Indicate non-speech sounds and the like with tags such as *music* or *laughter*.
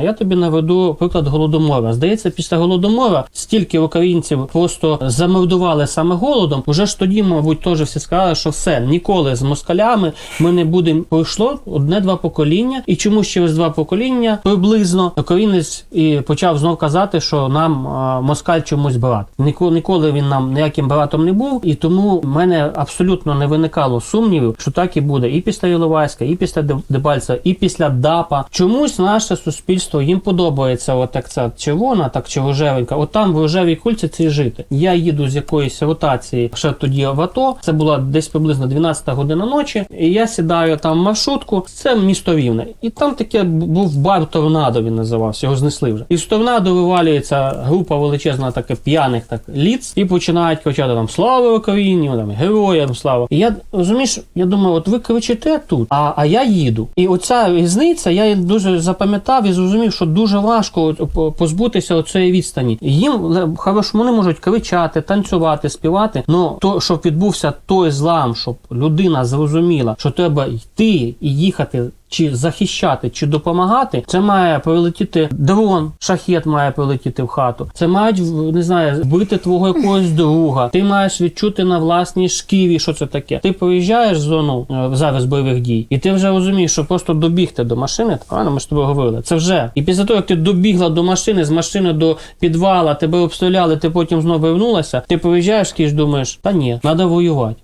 Я тобі наведу приклад голодомора. Здається, після голодомора стільки українців просто замордували саме голодом. Уже ж тоді, мабуть, теж всі сказали, що все ніколи з москалями ми не будемо. Пройшло одне-два покоління, і чомусь через два покоління приблизно українець і почав знов казати, що нам а, москаль чомусь брат. Ніколи він нам ніяким братом не був, і тому в мене абсолютно не виникало сумнівів, що так і буде і після Іловайська, і після Де- Дебальцева, і після ДАПа. Чомусь наше суспільство їм подобається, от як ця червона, так чи рожевенька. От там в рожевій кульці це жити. Я їду з якоїсь ротації ще тоді в АТО. Це була десь приблизно 12 година ночі. І я сідаю там в маршрутку. Це місто Рівне. І там таке був бар торнадо. Він називався. Його знесли вже. І з торнадо вивалюється група величезна, таке п'яних так ліц, і починають кричати там Слава Україні, там героям слава. І я розумієш, я думаю, от ви кричите тут, а, а я їду. І оця різниця, я дуже запам'ятав і зрозумів, що дуже важко по- позбутися цієї відстані. Їм хорошо, вони можуть кричати, танцювати, співати. Ну то, щоб відбувся той злам, щоб людина зрозуміла, що треба йти і їхати. Чи захищати, чи допомагати, це має прилетіти дрон, шахет має прилетіти в хату. Це мають не знаю, вбити твого якогось *laughs* друга. Ти маєш відчути на власній шкірі, що це таке. Ти поїжджаєш в зону е, зараз бойових дій, і ти вже розумієш, що просто добігти до машини, правильно ми ж тобою говорили. Це вже і після того, як ти добігла до машини, з машини до підвала, тебе обстріляли, ти потім знову вернулася. Ти поїжджаєш і думаєш, та ні, треба воювати.